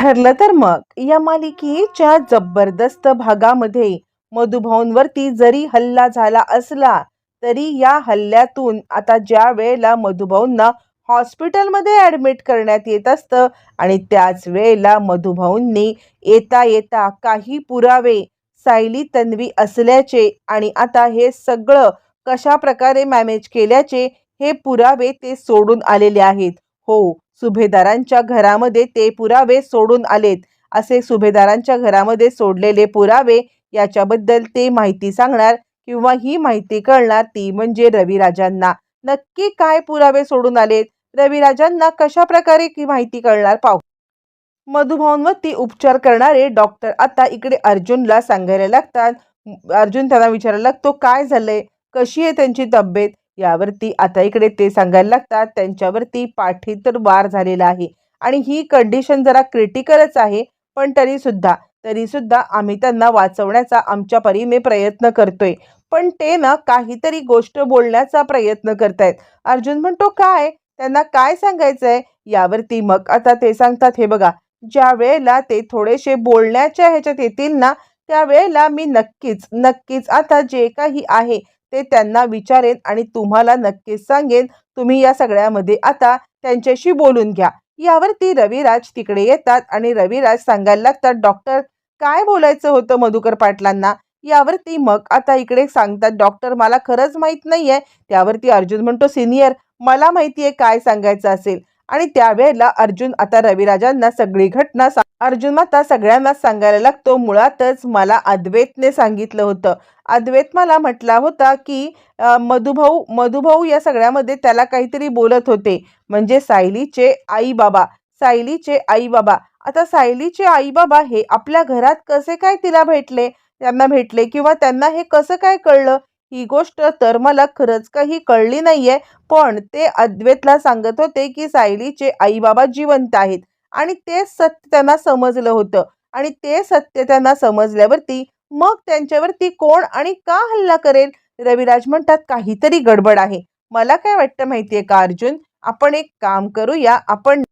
ठरलं तर मग. या मालिकेच्या जबरदस्त भागामध्ये मधुभाऊंवरती जरी हल्ला झाला असला तरी या हल्ल्यातून आता ज्या वेळेला मधुभाऊंना हॉस्पिटलमध्ये ॲडमिट करण्यात येत असतं आणि त्याच वेळेला मधुभाऊंनी येता येता काही पुरावे सायली तन्वी असल्याचे आणि आता हे सगळं कशा प्रकारे मॅनेज केल्याचे हे पुरावे ते सोडून आलेले आहेत. हो सुभेदारांच्या घरामध्ये ते पुरावे सोडून आलेत. असे सुभेदारांच्या घरामध्ये सोडलेले पुरावे याच्याबद्दल ते माहिती सांगणार किंवा ही माहिती कळणार ती म्हणजे रविराजांना. नक्की काय पुरावे सोडून आलेत? रविराजांना कशा प्रकारे की माहिती कळणार पाहू. मधुभावनवरती उपचार करणारे डॉक्टर आता इकडे अर्जुनला सांगायला लागतात. अर्जुन त्यांना विचारायला लागतो काय झालंय? कशी आहे त्यांची तब्येत? यावरती आता इकडे ते सांगायला लागतात त्यांच्यावरती पाठी तर वार झालेला आहे. आणि ही कंडिशन जरा क्रिटिकलच आहे पण तरी सुद्धा तरी सुद्धा आम्ही त्यांना वाचवण्याचा आमच्या परीने प्रयत्न करतोय. पण ते ना काहीतरी गोष्ट बोलण्याचा प्रयत्न करतायत. अर्जुन म्हणतो काय? त्यांना काय सांगायचंय? यावरती मग आता ते सांगतात हे बघा ज्या वेळेला ते थोडेसे बोलण्याच्या ह्याच्यात येतील ना त्यावेळेला मी नक्कीच नक्कीच आता जे काही आहे ते त्यांना विचारेन आणि तुम्हाला नक्कीच सांगेन तुम्ही या सगळ्यामध्ये आता त्यांच्याशी बोलून घ्या. यावरती रविराज तिकडे येतात आणि रविराज सांगायला लागतात डॉक्टर काय बोलायचं होतं मधुकर पाटलांना? यावरती मग आता इकडे सांगतात डॉक्टर मला खरंच माहीत नाहीये. त्यावरती अर्जुन म्हणतो सिनियर मला माहिती आहे काय सांगायचं असेल. आणि त्यावेळेला अर्जुन आता रविराजांना सगळी घटना सांग अर्जुन माता सगळ्यांना सांगायला लागतो. मुळातच मला अद्वैतने सांगितलं होतं. अद्वैत मला म्हटला होता की मधुभाऊ मधुभाऊ या सगळ्यामध्ये त्याला काहीतरी बोलत होते. म्हणजे सायलीचे आई बाबा सायलीचे आई बाबा आता सायलीचे आई बाबा हे आपल्या घरात कसे काय तिला भेटले? त्यांना भेटले किंवा त्यांना हे कसं काय कळलं? ही गोष्ट तर मला खरंच काही कळली नाहीये. पण ते अद्वैतला सांगत होते की सायलीचे आई बाबा जिवंत आहेत. आणि ते सत्य त्यांना समजलं होतं. आणि ते सत्य त्यांना समजल्यावरती मग त्यांच्यावरती कोण आणि का हल्ला करेल? रविराज म्हणतात काहीतरी गडबड आहे. मला काय वाटतं माहितीये का अर्जुन? आपण एक काम करूया. आपण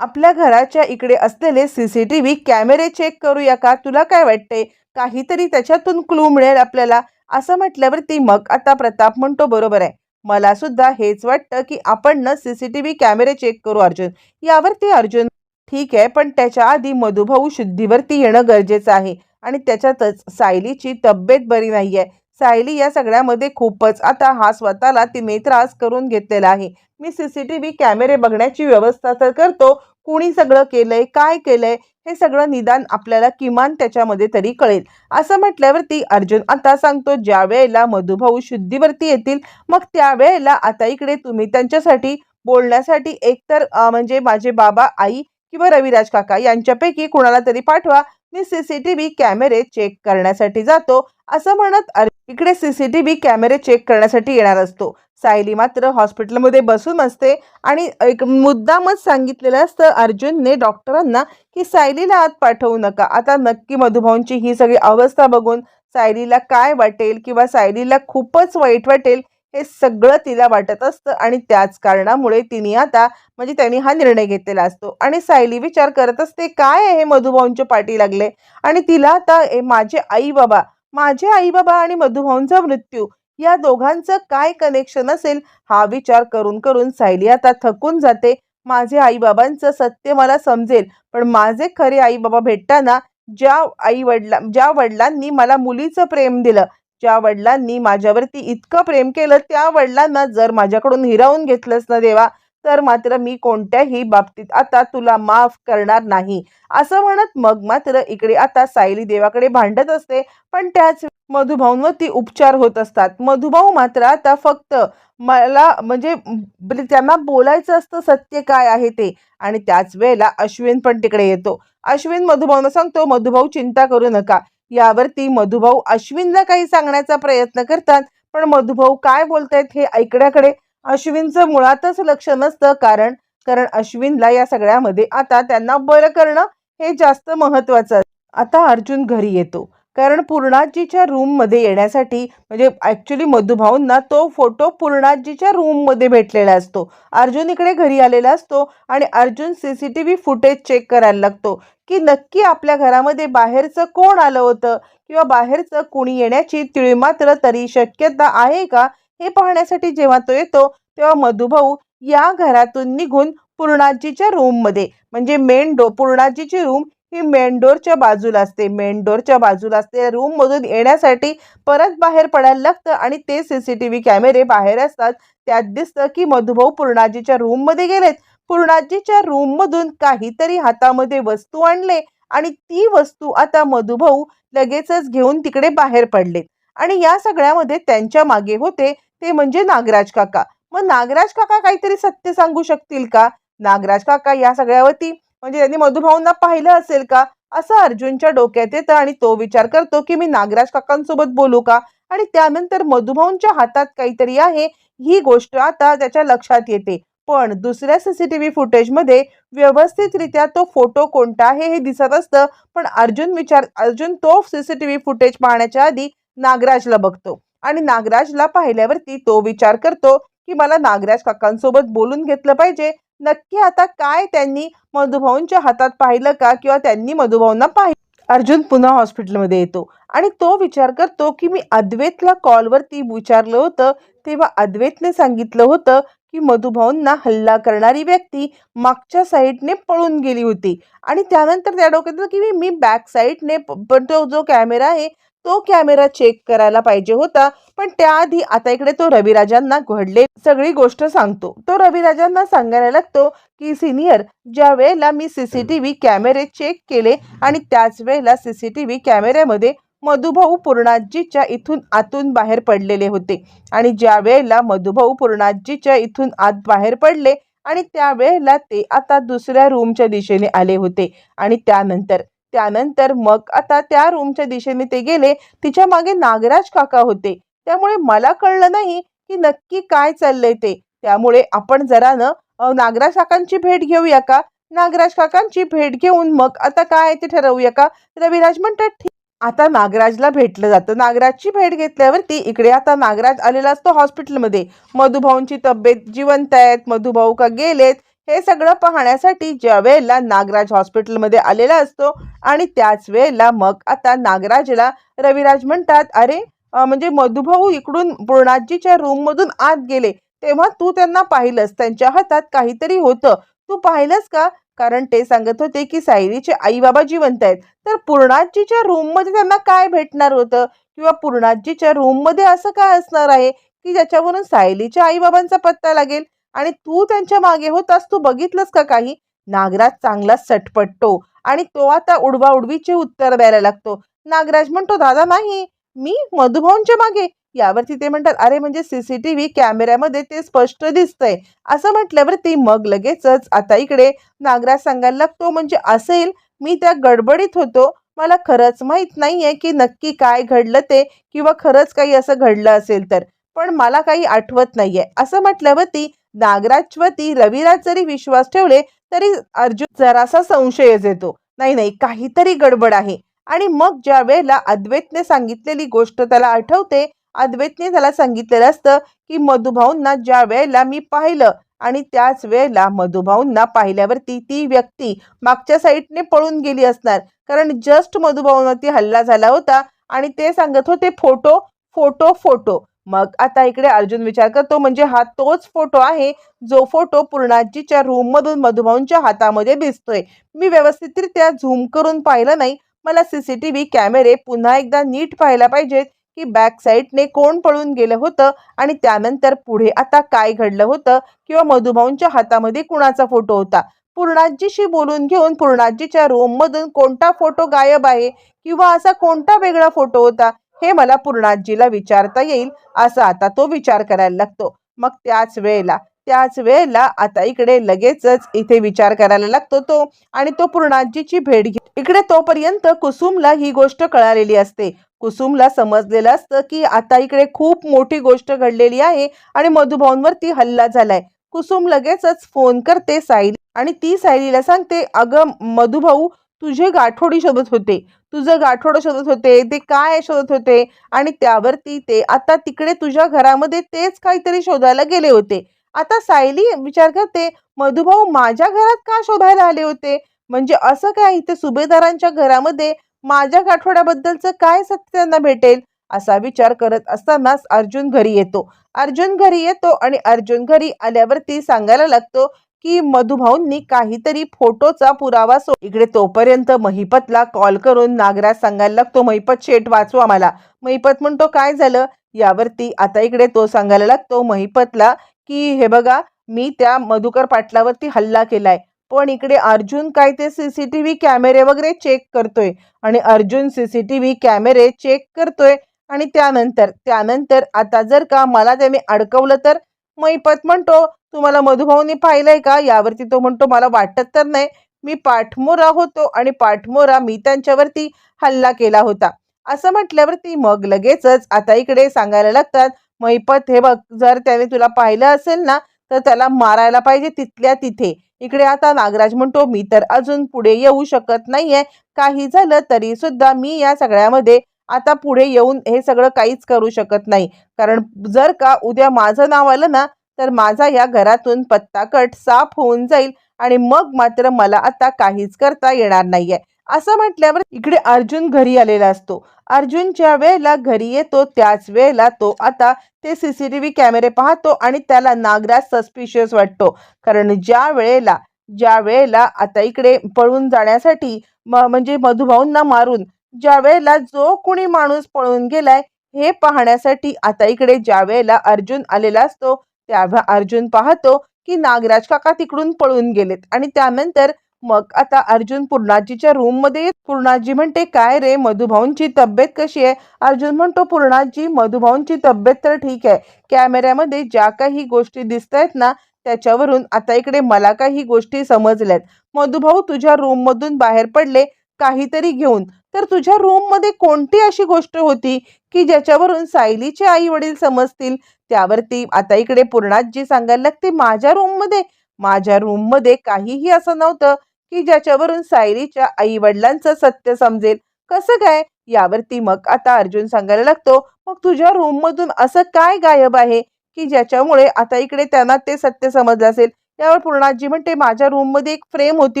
आपल्या घराच्या इकडे असलेले सी सी टी व्ही कॅमेरे चेक करूया का? तुला काय वाटतंय? काहीतरी त्याच्यातून क्लू मिळेल आपल्याला. असं म्हटल्यावरती मग आता प्रताप म्हणतो बरोबर आहे. मला सुद्धा हेच वाटतं की आपण ना सी सी टी व्ही कॅमेरे चेक करू अर्जुन. यावरती अर्जुन ठीक आहे पण त्याच्या आधी मधुभाऊ शुद्धीवरती येणं गरजेचं आहे. आणि त्याच्यातच सायलीची तब्येत बरी नाही आहे सायली या सगळ्यामध्ये खूपच आता हा स्वतःला तिने त्रास करून घेतलेला आहे. मी सी सी टी व्ही कॅमेरे बघण्याची व्यवस्था तर करतो. कुणी सगळं केलंय काय केलंय हे सगळं निदान आपल्याला किमान त्याच्यामध्ये तरी कळेल. असं म्हटल्यावरती अर्जुन आता सांगतो ज्या वेळेला मधुभाऊ शुद्धीवरती येतील मग त्यावेळेला आता इकडे तुम्ही त्यांच्यासाठी बोलण्यासाठी एकतर म्हणजे माझे बाबा आई किंवा रविराज काका यांच्यापैकी कुणाला तरी पाठवा. मी सी सी टी व्ही कॅमेरे चेक करण्यासाठी जातो. असं म्हणत इकडे सी सी टी व्ही कॅमेरे चेक करण्यासाठी येणार असतो. सायली मात्र हॉस्पिटलमध्ये बसून असते आणि एक मुद्दामच सांगितलेलं असतं अर्जुनने डॉक्टरांना की सायलीला आत पाठवू नका. आता नक्की मधुभाऊंची ही सगळी अवस्था बघून सायलीला काय वाटेल किंवा सायलीला खूपच वाईट वाटेल हे सगळं तिला वाटत असतं आणि त्याच कारणामुळे तिने आता म्हणजे त्यांनी हा निर्णय घेतलेला असतो. आणि सायली विचार करत असते काय आहे हे मधुभाऊंच्या पाठी लागले? आणि तिला आता ए, माझे आई बाबा माझे आई बाबा आणि मधुभाऊंचा मृत्यू या दोघांचं काय कनेक्शन असेल? हा विचार करून करून सायली आता थकून जाते. माझे आई बाबांचं सत्य मला समजेल पण माझे खरे आई बाबा भेटताना ज्या आई वडिला ज्या वडिलांनी मला मुलीचं प्रेम दिलं ज्या वडिलांनी माझ्यावरती इतकं प्रेम केलं त्या वडिलांना जर माझ्याकडून हिरावून घेतलंस ना देवा तर मात्र मी कोणत्याही बाबतीत आता तुला माफ करणार नाही. असं म्हणत मग मात्र इकडे आता सायली देवाकडे भांडत असते पण त्याच मधुभाऊंवरती उपचार होत असतात. मधुभाऊ मात्र आता फक्त मला म्हणजे, म्हणजे त्यांना बोलायचं असतं सत्य काय आहे ते. आणि त्याच वेळेला अश्विन पण तिकडे येतो. अश्विन मधुभाऊंना सांगतो मधुभाऊ चिंता करू नका. यावरती मधुभाऊ अश्विनला काही सांगण्याचा प्रयत्न करतात. पण मधुभाऊ काय बोलतायत हे ऐकण्याकडे अश्विनचं मुळातच लक्ष नसतं कारण कारण अश्विनला या सगळ्यामध्ये आता त्यांना बरं करणं हे जास्त महत्वाचं आता अर्जुन घरी येतो. कारण पूर्णाजीच्या रूममध्ये येण्यासाठी म्हणजे ॲक्च्युली मधुभाऊंना तो फोटो पूर्णाजीच्या रूममध्ये भेटलेला असतो. अर्जुन इकडे घरी आलेला असतो आणि Arjun C C T V footage check करायला लागतो की नक्की आपल्या घरामध्ये बाहेरचं कोण आलं होतं? किंवा बाहेरचं कोणी येण्याची तिळमात्र तरी शक्यता आहे का? हे पाहण्यासाठी जेव्हा तो येतो तेव्हा मधुभाऊ या घरातून निघून पूर्णाजीच्या रूममध्ये म्हणजे मेन डो पूर्णाजीची रूम ही मेंढोरच्या बाजूला असते. मेंढोरच्या बाजूला असते. रूममधून येण्यासाठी परत बाहेर पडायला लागतं आणि ते सी सी टी व्ही कॅमेरे बाहेर असतात. त्यात दिसतं की मधुभाऊ पूर्णाजीच्या रूममध्ये गेलेत. पूर्णाजीच्या रूममधून काहीतरी हातामध्ये वस्तू आणले आणि ती वस्तू आता मधुभाऊ लगेचच घेऊन तिकडे बाहेर पडले. आणि या सगळ्यामध्ये त्यांच्या मागे होते ते म्हणजे नागराज काका. मग नागराज काका काहीतरी सत्य सांगू शकतील का? नागराज काका या सगळ्यावरती म्हणजे त्यांनी मधुभाऊंना पाहिलं असेल का? असं अर्जुनच्या डोक्यात येतं आणि तो विचार करतो की मी नागराज काकांसोबत बोलू का? आणि त्यानंतर मधुभाऊंच्या हातात काहीतरी आहे ही गोष्ट आता त्याच्या लक्षात येते. पण दुसऱ्या सीसीटीव्ही फुटेजमध्ये व्यवस्थितरित्या तो फोटो कोणता आहे हे दिसत असतं पण अर्जुन विचार अर्जुन तो सीसीटीव्ही फुटेज पाहण्याच्या आधी नागराजला बघतो. आणि नागराजला पाहिल्यावरती तो विचार करतो की मला नागराज काकांसोबत बोलून घेतलं पाहिजे. नक्की आता काय त्यांनी मधुभाऊंच्या हातात पाहिलं का किंवा त्यांनी मधुभाऊंना पाहिलं अर्जुन पुन्हा हॉस्पिटलमध्ये येतो. आणि तो विचार करतो की मी अद्वैतला कॉलवरती विचारलं होतं तेव्हा अद्वैतने सांगितलं होतं की मधुभाऊंना हल्ला करणारी व्यक्ती मागच्या साईडने पळून गेली होती. आणि त्यानंतर त्या डोक्यात की मी मी बॅक साईडने पण तो जो कॅमेरा आहे तो कॅमेरा चेक करायला पाहिजे होता. पण त्याआधी आता इकडे तो रविराजांना घडले सगळी गोष्ट सांगतो. तो रविराजांना सांगायला लागतो की सिनियर ज्या वेळेला मी सी सी टी व्ही कॅमेरे चेक केले आणि त्याच वेळेला सी सी टी व्ही कॅमेऱ्यामध्ये मधुभाऊ पूर्णाजीच्या इथून आतून बाहेर पडलेले होते आणि ज्या वेळेला मधुभाऊ पूर्णाजीच्या इथून आत बाहेर पडले आणि त्यावेळेला ते आता दुसऱ्या रूमच्या दिशेने आले होते आणि त्यानंतर त्यानंतर मग आता त्या रूमच्या दिशेने ते गेले. तिच्यामागे नागराज काका होते. त्यामुळे मला कळलं नाही की नक्की काय चाललंय ते. त्यामुळे आपण जरा न नागराज काकांची भेट घेऊया का? नागराज काकांची भेट घेऊन मग आता काय ते ठरवूया का? रविराज म्हणतात ठीक आता नागराजला भेटलं जातं. नागराजची भेट घेतल्यावरती इकडे आता नागराज आलेला असतो हॉस्पिटलमध्ये. मधुभाऊंची तब्येत जिवंत आहेत. मधुभाऊ का गेलेत? हे सगळं पाहण्यासाठी ज्या वेळेला नागराज हॉस्पिटलमध्ये आलेला असतो आणि त्याच वेळेला मग आता नागराजला रविराज म्हणतात अरे म्हणजे मधुभाऊ इकडून पूर्णाजीच्या रूममधून आत गेले. तेव्हा तू त्यांना पाहिलंस. त्यांच्या हातात काहीतरी होतं. तू पाहिलंस का? कारण ते सांगत होते की सायरीचे आई बाबा जिवंत आहेत. तर पूर्णाजीच्या रूममध्ये त्यांना काय भेटणार होतं? किंवा पूर्णाजीच्या रूममध्ये असं काय असणार आहे? की ज्याच्यावरून सायलीच्या आई बाबांचा पत्ता लागेल? आणि तू त्यांच्या मागे होतास तू बघितलंस का काही? नागराज चांगला सटपटतो आणि तो आता उडवा उडवीचे उत्तर द्यायला लागतो. नागराज म्हणतो दादा नाही मी मधुभाऊंच्या मागे. यावरती ते म्हणतात अरे म्हणजे सीसीटीव्ही कॅमेऱ्यामध्ये ते स्पष्ट दिसतंय. असं म्हटल्यावरती मग लगेचच आता इकडे. नागराज सांगायला लागतो म्हणजे असेल मी त्या गडबडीत होतो. मला खरंच माहीत नाहीये की नक्की काय घडलं ते किंवा खरंच काही असं घडलं असेल तर. पण मला काही आठवत नाहीये. असं म्हटल्यावरती नागराजवरती रविराज जरी विश्वास ठेवले तरी अर्जुन जरासा संशयच येतो. नाही नाही काहीतरी गडबड आहे. आणि मग ज्या वेळेला अद्वैतने सांगितलेली गोष्ट त्याला आठवते अद्वैतने त्याला सांगितलेलं असतं की मधुभाऊंना ज्या वेळेला मी पाहिलं आणि त्याच वेळेला मधुभाऊंना पाहिल्यावरती ती व्यक्ती मागच्या साईडने पळून गेली असणार. कारण जस्ट मधुभाऊंवरती हल्ला झाला होता आणि ते सांगत होते फोटो फोटो फोटो. मग आता इकडे अर्जुन विचार करतो म्हणजे हा तोच फोटो आहे जो फोटो पूर्णाजीच्या रूममधून मधुभाऊंच्या हातामध्ये दिसतोय. मी व्यवस्थितरित्या झूम करून पाहिलं नाही. मला सीसीटीव्ही कॅमेरे पुन्हा एकदा नीट पाहायला पाहिजेत की बॅक साईडने कोण पळून गेलं होतं आणि त्यानंतर पुढे आता काय घडलं होतं किंवा मधुभाऊंच्या हातामध्ये कुणाचा फोटो होता. पूर्णाजीशी बोलून घेऊन पूर्णाजीच्या रूममधून कोणता फोटो गायब आहे किंवा असा कोणता वेगळा फोटो होता? हे मला पूर्णाजीला विचारता येईल असा आता तो विचार करायला लागतो. मग त्याच वेळेला त्याच वेळेला आता इकडे लगेचच इथे विचार करायला लागतो तो आणि तो पूर्णाजीची भेट घे इकडे तोपर्यंत कुसुमला ही गोष्ट कळालेली असते. कुसुमला समजलेलं असतं की आता इकडे खूप मोठी गोष्ट घडलेली आहे आणि मधुभाऊंवरती हल्ला झालाय. कुसुम लगेचच फोन करते सायली आणि ती सायलीला सांगते अगं मधुभाऊ तुझे गाठोडी शोधत होते. तुझं गाठोडं शोधत होते ते काय शोधत होते? आणि त्यावरती ते आता तिकडे तुझ्या घरामध्ये तेच काहीतरी शोधायला गेले होते. आता सायली विचार करते मधुभाऊ माझ्या घरात का शोधायला आले होते? म्हणजे असं काय इथे सुभेदारांच्या घरामध्ये माझ्या गाठोड्याबद्दलचं काय सत्य त्यांना भेटेल? असा विचार करत असतानाच अर्जुन घरी येतो. अर्जुन घरी येतो आणि अर्जुन घरी आल्यावरती सांगायला लागतो की मधुभाऊंनी काहीतरी फोटोचा पुरावा सो इकडे तोपर्यंत महिपतला कॉल करून नागराज सांगायला लागतो महिपत शेट वाचवा मला महिपत म्हणतो काय झालं? यावरती आता इकडे तो सांगायला लागतो महिपतला की हे बघा मी त्या मधुकर पाटलावरती हल्ला केलाय. पण इकडे अर्जुन काय ते सीसीटीव्ही कॅमेरे वगैरे चेक करतोय आणि अर्जुन सीसीटीव्ही कॅमेरे चेक करतोय आणि त्यानंतर त्यानंतर आता जर का मला त्याने अडकवलं तर मैपत म्हणतो तुम्हाला मधुभाऊनी पाहिलंय का? यावरती तो म्हणतो मला वाटत तर नाही. मी पाठमोरा होतो आणि पाठमोरा मी त्यांच्यावरती हल्ला केला होता. असं म्हटल्यावरती मग लगेचच आता इकडे सांगायला लागतात मैपत हे बघ जर त्याने तुला पाहिलं असेल ना तर त्याला मारायला पाहिजे तिथल्या तिथे. इकडे आता नागराज म्हणतो मी तर अजून पुढे येऊ शकत नाहीये. काही झालं तरी सुद्धा मी या सगळ्यामध्ये आता पुढे येऊन हे सगळं काहीच करू शकत नाही. कारण जर का उद्या माझं नाव आलं ना तर माझा या घरातून पत्ता कट साफ होऊन जाईल आणि मग मात्र मला आता काहीच करता येणार नाहीये. असं म्हटल्यावर इकडे अर्जुन घरी आलेला असतो. अर्जुनच्या वेळेला घरी येतो त्याच वेळेला तो आता ते सीसीटीव्ही कॅमेरे पाहतो आणि त्याला नागराज सस्पिशियस वाटतो. कारण ज्या वेळेला ज्या वेळेला आता इकडे पळून जाण्यासाठी म म्हणजे मधुभाऊंना मारून ज्या वेळेला जो कोणी माणूस पळून गेलाय हे पाहण्यासाठी आता इकडे ज्या वेळेला अर्जुन आलेला असतो तेव्हा अर्जुन पाहतो की नागराज काका तिकडून पळून गेलेत. आणि त्यानंतर मग आता अर्जुन पूर्णाजीच्या रूममध्ये पूर्णाजी म्हणते काय रे मधुभाऊंची तब्येत कशी आहे? अर्जुन म्हणतो पूर्णाजी मधुभाऊंची तब्येत तर ठीक आहे. कॅमेऱ्यामध्ये ज्या काही गोष्टी दिसत आहेत ना त्याच्यावरून आता इकडे मला काही गोष्टी समजल्यात. मधुभाऊ तुझ्या रूम मधून बाहेर पडले काहीतरी घेऊन. तर तुझ्या रूममध्ये कोणती अशी गोष्ट होती की ज्याच्यावरून सायलीचे आई वडील समजतील? त्यावरती आता इकडे पूर्णाजी सांगायला लागते माझ्या रूममध्ये. माझ्या रूममध्ये काहीही असं नव्हतं की ज्याच्यावरून सायरीच्या आई वडिलांचं सत्य समजेल. कसं काय? यावरती मग आता अर्जुन सांगायला लागतो मग तुझ्या रूम मधून असं काय गायब आहे की ज्याच्यामुळे आता इकडे त्यांना ते सत्य समजलं असेल? यावर पूर्णाजी म्हणते माझ्या रूममध्ये एक फ्रेम होती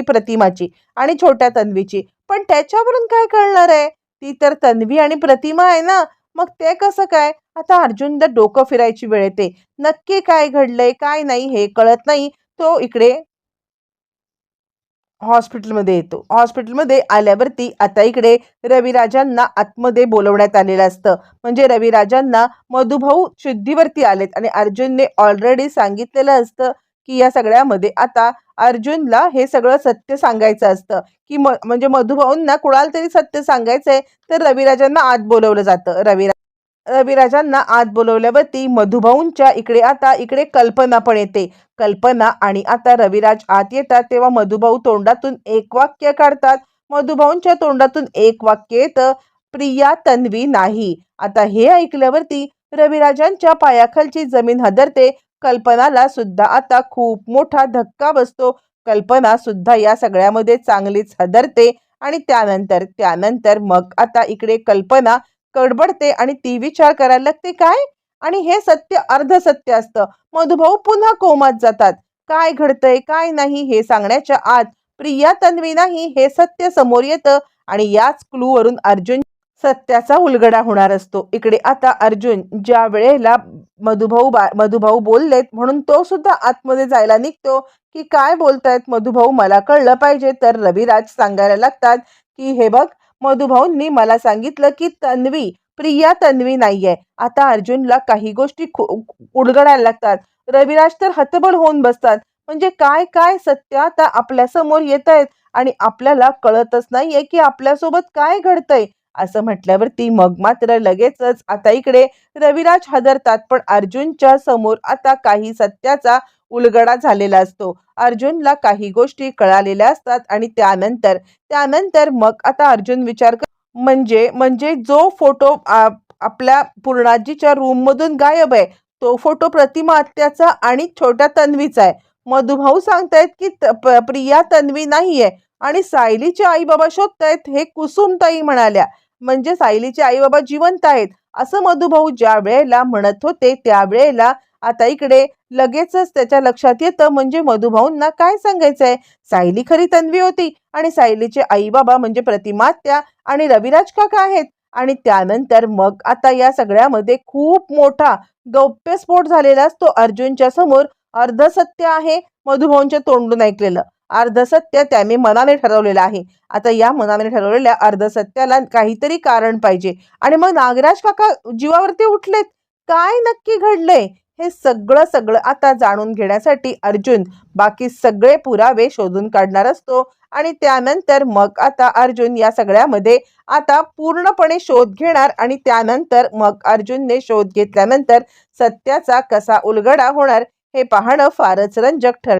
प्रतिमाची आणि छोट्या तन्वीची. पण त्याच्यावरून काय कळणार आहे? ती तर तन्वी आणि प्रतिमा आहे ना. मग ते कसं काय? आता अर्जुनला डोकं फिरायची वेळ येते. नक्की काय घडलंय काय नाही हे कळत नाही. तो इकडे हॉस्पिटलमध्ये येतो. हॉस्पिटलमध्ये आल्यावरती आता इकडे रविराजांना आतमध्ये बोलवण्यात आलेलं असतं. म्हणजे रविराजांना मधुभाऊ शुद्धीवरती आलेत आणि अर्जुनने ऑलरेडी सांगितलेलं असतं की या सगळ्यामध्ये आता अर्जुनला हे सगळं सत्य सांगायचं असतं. की म म्हणजे मधुभाऊंना कुणाला तरी सत्य सांगायचंय तर रविराजांना आत बोलवलं जातं. रविरा रविराजांना आत बोलवल्यावरती मधुभाऊंच्या इकडे आता इकडे कल्पना पण येते. कल्पना आणि आता रविराज आत येतात तेव्हा मधुभाऊ तोंडातून एक वाक्य काढतात. मधुभाऊंच्या तोंडातून एक वाक्य येतं प्रिया तन्वी नाही. आता हे ऐकल्यावरती रविराजांच्या पायाखालची जमीन हदरते. कल्पनाला सुद्धा आता खूप मोठा धक्का बसतो. कल्पना सुद्धा या सगळ्यामध्ये चांगलीच हदरते आणि त्यानंतर त्यानंतर मग आता इकडे कल्पना कडबडते आणि ती विचार करायला लागते काय? आणि हे सत्य अर्ध सत्य असतं. मधुभाऊ पुन्हा कोमात जातात. काय घडतंय? काय नाही? हे सांगण्याच्या आत प्रिया तन्वी नाही हे सत्य समोर येतं आणि याच क्लूवरून अर्जुन सत्याचा उलगडा होणार असतो. इकडे आता अर्जुन ज्या वेळेला मधुभाऊ बा मधुभाऊ बोललेत म्हणून तो सुद्धा आतमध्ये जायला निघतो की काय बोलतायत मधुभाऊ मला कळलं पाहिजे. तर रविराज सांगायला लागतात की हे बघ मधुभाऊंनी मला सांगितलं की तन्वी प्रिया तन्वी नाहीये. आता अर्जुनला काही गोष्टी उलगडायला लागतात. रविराज तर हतबल होऊन बसतात. म्हणजे काय काय सत्य आता आपल्यासमोर येत आहेत आणि आपल्याला कळतच नाहीये की आपल्यासोबत काय घडतंय. असं म्हटल्यावरती मग मात्र लगेचच आता इकडे रविराज हादरतात. पण अर्जुनच्या समोर आता काही सत्याचा उलगडा झालेला असतो. अर्जुनला काही गोष्टी कळालेल्या असतात आणि त्यानंतर त्यानंतर मग आता अर्जुन विचार कर म्हणजे म्हणजे जो फोटो आपल्या पूर्णाजीच्या रूम मधून गायब आहे तो फोटो प्रतिमा आत्याचा आणि छोट्या तन्वीचा आहे. मधुभाऊ सांगतायत की प्रिया तन्वी नाहीये आणि सायलीचे आई बाबा शोधतायत हे कुसुमताई म्हणाल्या. म्हणजे सायलीचे आई बाबा जिवंत आहेत असं मधुभाऊ ज्या वेळेला म्हणत होते त्यावेळेला आता इकडे लगेचच त्याच्या लक्षात येतं म्हणजे मधुभाऊंना काय सांगायचंय? सायली खरी तन्वी होती आणि सायलीचे आई बाबा म्हणजे प्रतिमात्या आणि रविराज काका आहेत. आणि त्यानंतर मग आता या सगळ्यामध्ये खूप मोठा गौप्यस्फोट झालेला असतो. अर्जुनच्या समोर अर्धसत्य आहे मधुभाऊंच्या तोंडून ऐकलेलं. अर्धसत्य त्याने मनाने ठरवलेलं आहे. आता या मनाने ठरवलेल्या अर्धसत्याला काहीतरी कारण पाहिजे. आणि मग नागराज काका जीवावरती उठलेत. काय नक्की घडलंय? हे सगळं सगळं आता जाणून घेण्यासाठी अर्जुन बाकी सगळे पुरावे शोधून काढणार असतो. आणि त्यानंतर मग आता अर्जुन या सगळ्यामध्ये आता पूर्णपणे शोध घेणार आणि त्यानंतर मग अर्जुनने शोध घेतल्यानंतर सत्याचा कसा उलगडा होणार हे पाहणं फारच रंजक ठरणार.